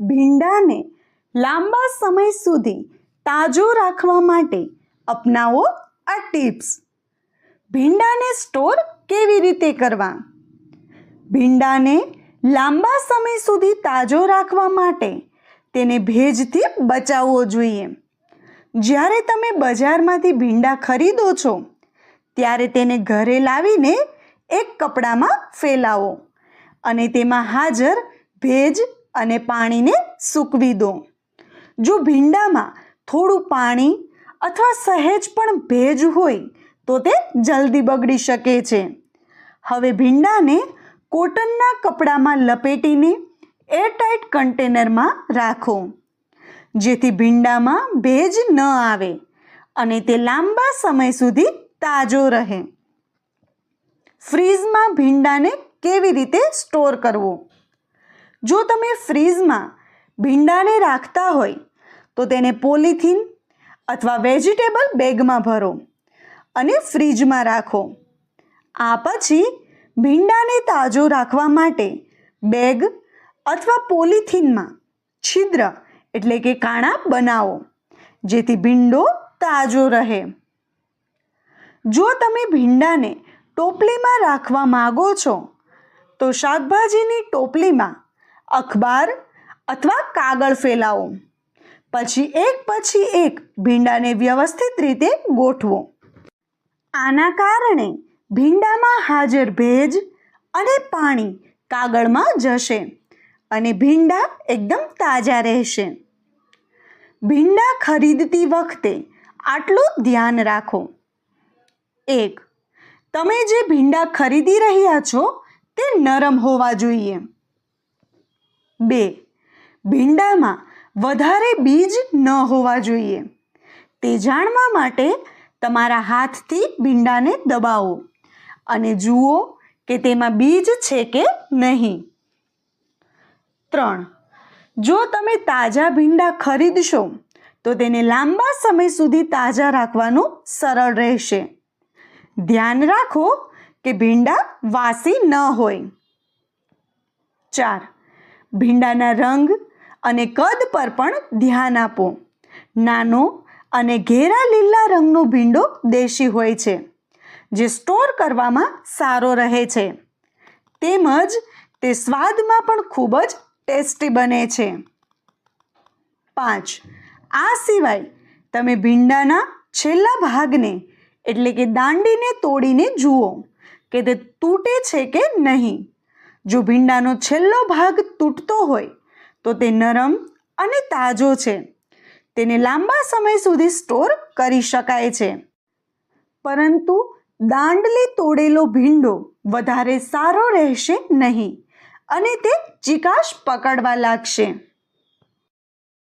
ભીંડાને લાંબા સમય સુધી તાજો રાખવા માટે અપનાવો આ ટિપ્સ. ભીંડાને સ્ટોર કેવી રીતે કરવા? ભીંડાને લાંબા સમય સુધી તાજો રાખવા માટે તેને ભેજથી બચાવવો જોઈએ. જ્યારે તમે બજારમાંથી ભીંડા ખરીદો છો, ત્યારે તેને ઘરે લાવીને એક કપડામાં ફેલાવો અને તેમાં હાજર ભેજ અને પાણીને સૂકવી દો. જો ભીંડામાં થોડું પાણી અથવા સહેજ પણ ભેજ હોય, તો તે જલ્દી બગડી શકે છે. હવે ભીંડાને કોટનના કપડામાં લપેટીને એરટાઇટ કન્ટેનરમાં રાખો, જેથી ભીંડામાં ભેજ ન આવે અને તે લાંબા સમય સુધી તાજો રહે. ફ્રીઝમાં ભીંડાને કેવી રીતે સ્ટોર કરવો? જો તમે ફ્રીઝમાં ભીંડાને રાખતા હોય, તો તેને પોલિથીન અથવા વેજીટેબલ બેગમાં ભરો અને ફ્રીજમાં રાખો. આ પછી ભીંડાને તાજો રાખવા માટે બેગ અથવા પોલિથીનમાં છિદ્ર એટલે કે કાણા બનાવો, જેથી ભીંડો તાજો રહે. જો તમે ભીંડાને ટોપલીમાં રાખવા માગો છો, તો શાકભાજીની ટોપલીમાં અખબાર અથવા કાગળ ફેલાવો. પછી એક પછી એક ભીંડાને વ્યવસ્થિત રીતે ગોઠવો. આના કારણે ભીંડામાં હાજર ભેજ અને પાણી કાગળમાં જશે અને ભીંડા એકદમ તાજા રહેશે. ભીંડા ખરીદતી વખતે આટલું ધ્યાન રાખો. એક, તમે જે ભીંડા ખરીદી રહ્યા છો તે નરમ હોવા જોઈએ. બે. ભીંડામાં વધારે બીજ ન હોવા જોઈએ. તે જાણવા માટે તમારા હાથથી ભીંડાને દબાવો અને જુઓ કે તેમાં બીજ છે કે નહીં. ત્રણ. જો તમે તાજા ભીંડા ખરીદશો, તો તેને લાંબા સમય સુધી તાજા રાખવાનું સરળ રહેશે. ધ્યાન રાખો કે ભીંડા વાસી ન હોય. ચાર. ભીંડાના રંગ અને કદ પર પણ ધ્યાન આપો. નાનો અને ઘેરા લીલા રંગનો ભીંડો દેશી હોય છે, જે સ્ટોર કરવામાં સારો રહે છે. તેમજ તે સ્વાદમાં પણ ખૂબ જ ટેસ્ટી બને છે. પાંચ, આ સિવાય તમે ભીંડાના છેલ્લા ભાગને, એટલે કે દાંડીને તોડીને જુઓ કે તે તૂટે છે કે નહીં. જો ભીંડાનો છેલ્લો ભાગ તૂટતો હોય, તો તે નરમ અને તાજો છે. તેને લાંબા સમય સુધી સ્ટોર કરી શકાય છે. પરંતુ દાંડલી તોડેલો ભીંડો વધારે સારો રહેશે નહીં અને તે ચિકાશ પકડવા લાગશે.